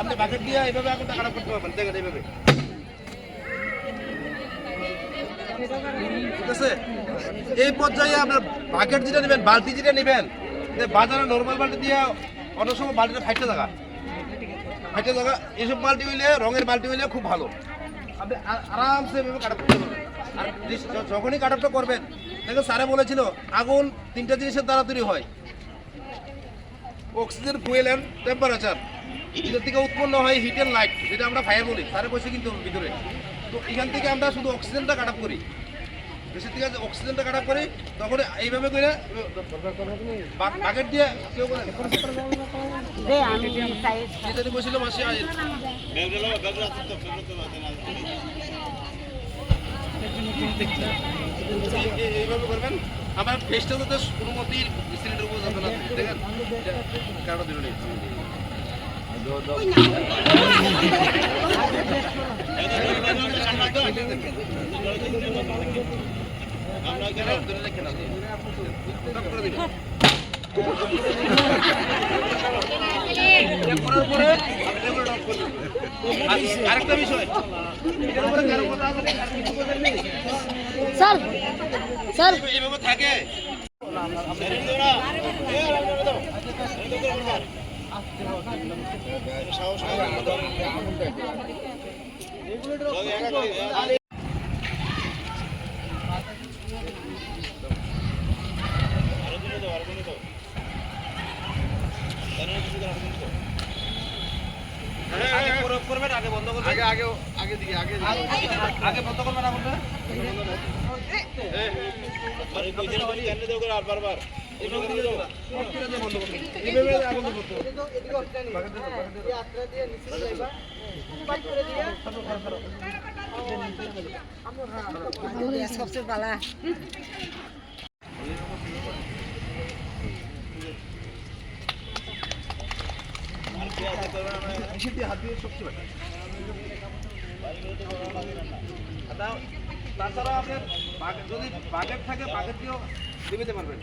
আপনি বাকেট দিয়ে এইভাবে আগুনটা খারাপ করতে পারবেন, দেখেন এইভাবে। এই পর্যায়ে আপনার বাকেট যেটা নেবেন, বালতি যেটা নেবেন বাজারে নর্মাল বালতি দিয়ে অনেক সময় বালতিটা ফাইটে থাকা। ফাইটে থাকা, এইসব বালতি হইলে, রঙের বালতি হইলে খুব ভালো। আপনি আরামসে এভাবে কাটা করতে পারবেন। আর যখনই কাটাপটা করবেন, দেখুন স্যারে বলেছিল, আগুন তিনটা জিনিসের দ্বারা তৈরি হয়। Oxygen, fuel and temperature. এটার থেকে উৎপন্ন হয় হিট অ্যান্ড লাইট যেটা আমরা ফায়ার বলি স্যারে বসে কিন্তু ভিতরে। তো এখান থেকে আমরা শুধু অক্সিজেনটা কাটাপ করি। দেশের থেকে অক্সিজেনটা কাটাপ করি তখন এইভাবে করে বাকেট দিয়ে কেউ বলে দে আমি সাইজ যেটা বসছিল মাসে এইভাবে করবেন। আমার ফেসটা যাতে কোনো মতেই সিলিন্ডার উপর যাবে না। দেখেন কারণ দিল আরেকটা বিষয়? স্যার স্যার থাকে আগে প্রয়োগ করবেন আগে বন্ধ করবেন আগে আগে আগে দিকে আগে বন্ধ করবেন আগুনটা সবচেয়ে তাছাড়া আপনার যদি বাকেট থাকে বাকেট দিয়েও দিতে পারবেন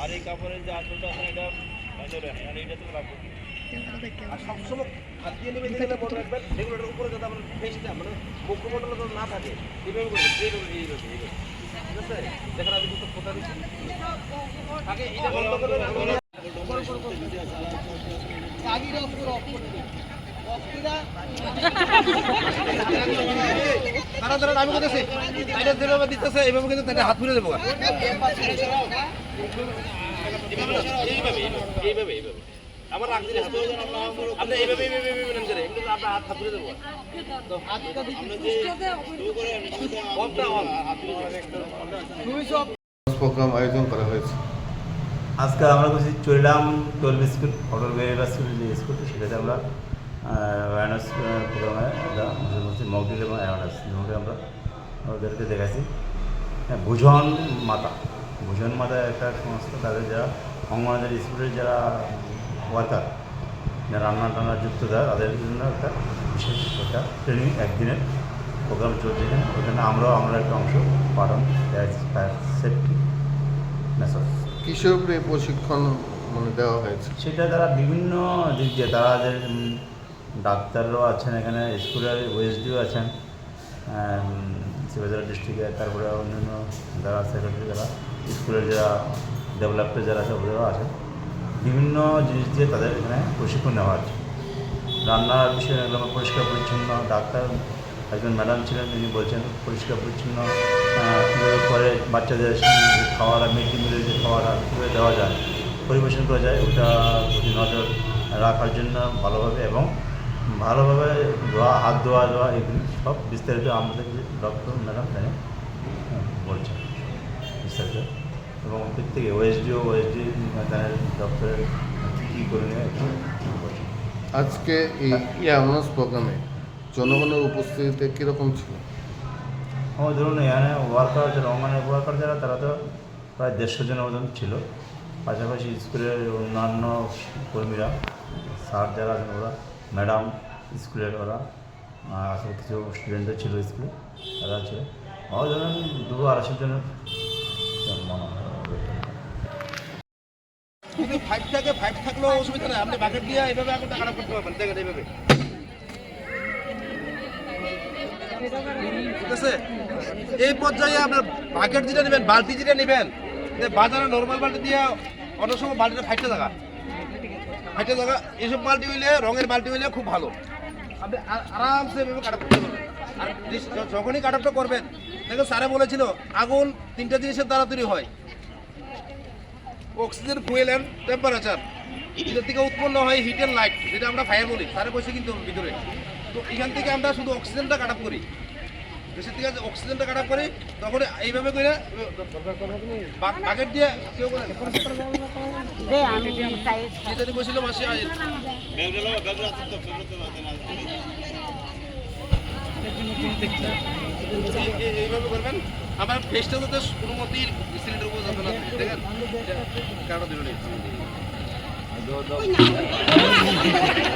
আর এই কাপড়ের যে আঁচলটা আছে এটা ভেতরে আর এটা তো রাখব আর সবসময় হাত দিয়ে নেমে দিলে মনে রাখবেন রেগুলেটার উপরে যাতে আপনার ফেসটা মানে মুখমণ্ডল যাতে না থাকে এইভাবে করবেন এইভাবে এইভাবে এইভাবে ঠিক আছে দেখেন আমি দুটো ফোটা দিচ্ছি আগে এটা বন্ধ করবেন আগে তারা আমি করতেছি এটা যেভাবে দিতেছে এইভাবে কিন্তু তাদের হাত ফুলে দেবো এইভাবে এইভাবে এইভাবে এইভাবে এইভাবে হাত আপনি এইভাবে এইভাবে এইভাবে নেন করে এমনি আপনার হাত হাত ফুলে দেবো অফটা অন হাত ফুলে প্রোগ্রাম আয়োজন করা হয়েছে। আজকে আমরা Charilam twelve school Atal Bihari school যে স্কুল সেটাতে আমরা অ্যাওয়ারনেস প্রোগ্রামে আমরা আমাদের করছি মকডিল এবং অ্যাওয়ারনেস দুটোকে আমরা ওদেরকে দেখাচ্ছি হ্যাঁ ভুজন মাতা। ভুজন মাতা একটা সংস্থা তাদের যারা অঙ্গনাদের স্কুলের যারা ওয়ার্কার যারা রান্না টান্না যুক্ত দেয় তাদের জন্য একটা বিশেষ একটা ট্রেনিং একদিনের প্রোগ্রাম চলছে ওখানে আমরাও আমরা একটা অংশ পাঠান সেফটি মেসেজ কিসের উপরে প্রশিক্ষণ মানে দেওয়া হয়েছে? সেটা তারা বিভিন্ন দিক দিয়ে তারা ডাক্তাররাও আছেন এখানে, স্কুলের ওএসডিও আছেন শিবাজার ডিস্ট্রিক্টে তারপরে অন্যান্য যারা সেক্রেটারি যারা, স্কুলের যারা ডেভেলপমেন্ট যারা আছে, ওদেরও আছেন বিভিন্ন জিনিস দিয়ে তাদের এখানে প্রশিক্ষণ নেওয়া হচ্ছে। রান্নার বিষয়ে এগুলো পরিষ্কার পরিচ্ছন্ন, ডাক্তার একজন ম্যাডাম ছিলেন, তিনি বলছেন, পরিষ্কার পরিচ্ছন্ন কীভাবে করে বাচ্চাদের খাওয়াটা মিড ডে মিলের যে খাওয়াটা কীভাবে দেওয়া যায়, পরিবেশন করা যায়, ওটা প্রতি নজর রাখার জন্য ভালোভাবে এবং ভালোভাবে ধোয়া হাত ধোয়া ধোয়া এগুলি সব বিস্তারিত আমাদের যে ডক্টর ম্যাডাম জানে বলছেন বিস্তারিত। এবং প্রত্যেকে ওএসডিও ওএসডি ডক্টরের কী করে নেয় বলছেন আজকে এই অ্যাওয়ারনেস প্রোগ্রামে জনগণের উপস্থিতিতে কীরকম ছিল? আমার ধরুন এখানে ওয়ার্কার যারা অঙ্গনের ওয়ার্কার যারা তারা তো প্রায় দেড়শো জনের মতন ছিল। পাশাপাশি স্কুলের অন্যান্য কর্মীরা স্যার যারা আছেন ওরা ম্যাডাম, স্কুলের ওরা আসলে কিছু স্টুডেন্টও ছিল স্কুলে, তারা ছিল আমার ধরুন দু আড়াইশো জনের মনে হয়। ফাইভ ফাইভ থাকলেও অসুবিধা নেই। বাকেট দিয়ে খারাপ করতে এইভাবে। ঠিক আছে? এই পর্যায়ে আপনার বাকেট যেটা নেবেন, বালতি যেটা নেবেন বাজারে নর্মাল বালতি দিয়ে অনেক সময় বালতিটা ফাইটটা থাকা ফাইটটা থাকা এইসব বালতি হইলে, রঙের বালতি হইলে খুব ভালো। আপনি আরামসে এভাবে কাটাপ করতে আর যখনই কাটাপটা করবেন দেখো স্যারে বলেছিল, আগুন তিনটা জিনিসের দ্বারা তৈরি হয়। অক্সিজেন ফুয়েল অ্যান্ড টেম্পারেচার এটার থেকে উৎপন্ন হয় হিট অ্যান্ড লাইট যেটা আমরা ফায়ার বলি। স্যারে বসে কিন্তু ভিতরে। তো এখান থেকে আমরা শুধু অক্সিজেনটা কাটাপ করি। দেশের থেকে যে অক্সিজেনটা কাটাপ করি তখন এইভাবে করে বাকেট দিয়ে কেউ করে দে আমি সাইজ বসেছিল মাসে এইভাবে করবেন। আমার ফেসটা যাতে কোনো মতেই সিলিন্ডার উপর না। দেখেন